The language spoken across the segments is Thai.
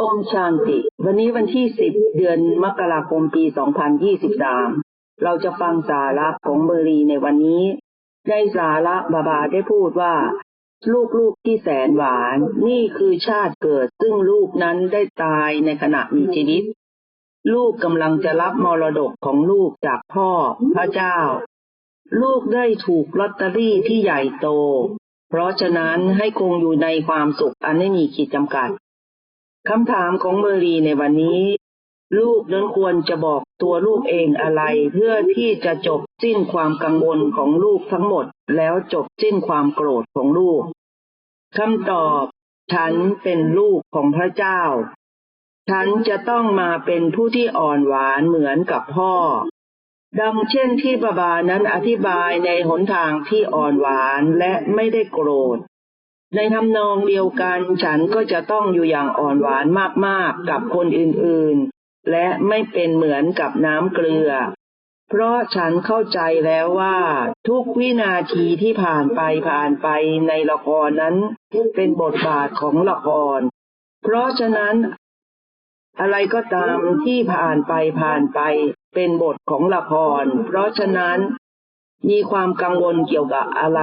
อมชานติ วันนี้วันที่สิบเดือนมกราคมปี 2023 เราจะฟังสาระของเบอรีในวันนี้ในสาระบาบาได้พูดว่า ลูกๆที่แสนหวาน นี่คือชาติเกิด ซึ่งลูกนั้นได้ตายในขณะมีชีวิต ลูกกำลังจะรับมรดกของลูกจากพ่อ พระเจ้า ลูกได้ถูกลอตเตอรี่ที่ใหญ่โต เพราะฉะนั้นให้คงอยู่ในความสุขอันไม่มีขีดจำกัด คำถามของเมอรีในวันนี้ ลูกนั้นควรจะบอกตัวลูกเองอะไร เพื่อที่จะจบสิ้นความกังวลของลูกทั้งหมด แล้วจบสิ้นความโกรธของลูกคำตอบ ฉันเป็นลูกของพระเจ้า ฉันจะต้องมาเป็นผู้ที่อ่อนหวานเหมือนกับพ่อ ดังเช่นที่บาบานั้นอธิบายในหนทางที่อ่อนหวานและไม่ได้โกรธ ในทำนองเดียวกันฉันก็จะต้องอยู่อย่างอ่อนหวานมากๆกับคนอื่นๆ และไม่เป็นเหมือนกับน้ำเกลือ เพราะฉันเข้าใจแล้วว่า ทุกวินาทีที่ผ่านไปผ่านไปในละครนั้นเป็นบทบาทของละคร เพราะฉะนั้น อะไรก็ตามที่ผ่านไปผ่านไปเป็นบทของละคร เพราะฉะนั้นมีความกังวลเกี่ยวกับอะไร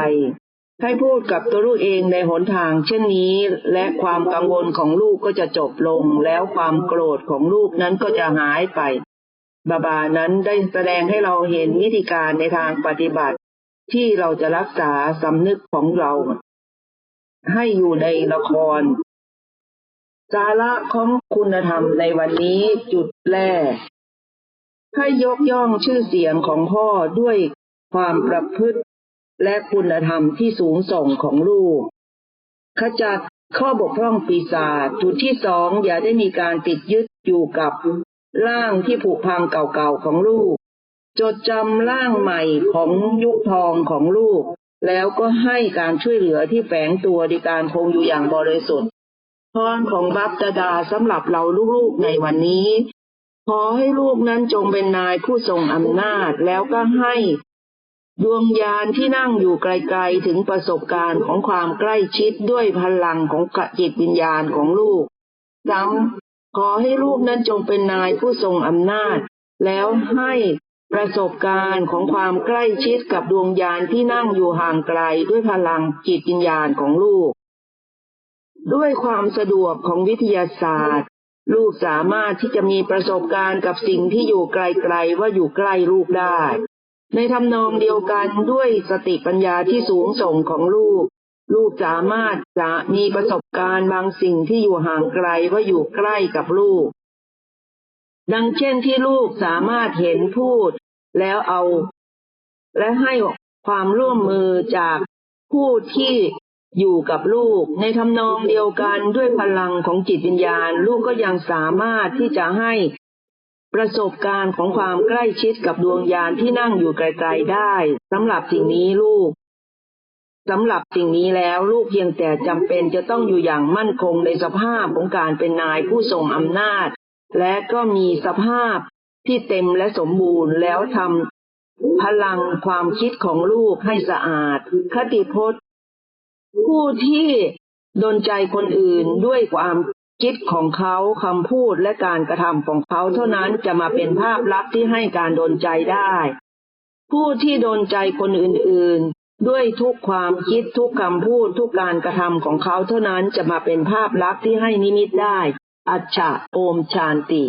ให้พูดกับตัวลูกเองในหนทาง เช่นนี้ และความกังวลของลูกก็จะจบลง แล้วความโกรธของลูกนั้นก็จะหายไปบาบานั้นได้แสดงให้เราเห็นวิธีการในทางปฏิบัติ ที่เราจะรักษาสำนึกของเรา ให้อยู่ในละคร สาระของคุณธรรมในวันนี้จุดแรกให้ยกย่องชื่อเสียงของพ่อด้วยความประพฤติ และคุณธรรมที่สูงส่งของลูก ขจัดข้อบกพร่องปีศาจจุดที่สองอย่าได้มีการติดยึดอยู่กับร่างที่ผุพังเก่าๆของลูก จดจำร่างใหม่ของยุคทองของลูก แล้วก็ให้การช่วยเหลือที่แฝงตัวในการคงอยู่อย่างบริสุทธิ์พรของบัพตดาสำหรับเราลูกๆในวันนี้ ขอให้ลูกนั้นจงเป็นนายผู้ทรงอำนาจแล้วก็ให้ ดวงยานที่นั่งอยู่ไกลๆถึงประสบการณ์ของความใกล้ชิดด้วยพลังของจิตวิญญาณของลูกซ้ำขอให้ลูกนั้นจงเป็นนายผู้ทรงอำนาจ แล้วให้ประสบการณ์ของความใกล้ชิดกับดวงยานที่นั่งอยู่ห่างไกลด้วยพลังจิตวิญญาณของลูก ด้วยความสะดวกของวิทยาศาสตร์ ลูกสามารถที่จะมีประสบการณ์กับสิ่งที่อยู่ไกลๆว่าอยู่ใกล้ลูกได้ ในทำนองเดียวกันด้วยสติปัญญาที่สูงส่งของลูก ลูกสามารถจะมีประสบการณ์บางสิ่งที่อยู่ห่างไกลว่าอยู่ใกล้กับลูก ดังเช่นที่ลูกสามารถเห็นพูดแล้วเอา และให้ความร่วมมือจากผู้ที่อยู่กับลูก ในทำนองเดียวกันด้วยพลังของจิตวิญญาณ ลูกก็ยังสามารถที่จะให้ ประสบการณ์ของความใกล้ชิดกับดวงยานที่นั่งอยู่ไกลๆได้สำหรับสิ่งนี้ลูกสำหรับสิ่งนี้แล้วลูกเพียงแต่จำเป็นจะต้องอยู่อย่างมั่นคงในสภาพของการเป็นนายผู้ทรงอำนาจ และก็มีสภาพที่เต็มและสมบูรณ์แล้วทำพลังความคิดของลูกให้สะอาด คติพจน์ ผู้ที่ดนใจคนอื่นด้วยความ คิดของเขาคำพูดและการกระทำของเขาเท่านั้นจะมาเป็นภาพลักษณ์ที่ให้การโดนใจได้ ผู้ที่โดนใจคนอื่นๆ ด้วยทุกความคิดทุกคำพูดทุกการกระทำของเขาเท่านั้นจะมาเป็นภาพลักษณ์ที่ให้นิมิตได้ อัจฉะโอมชานติ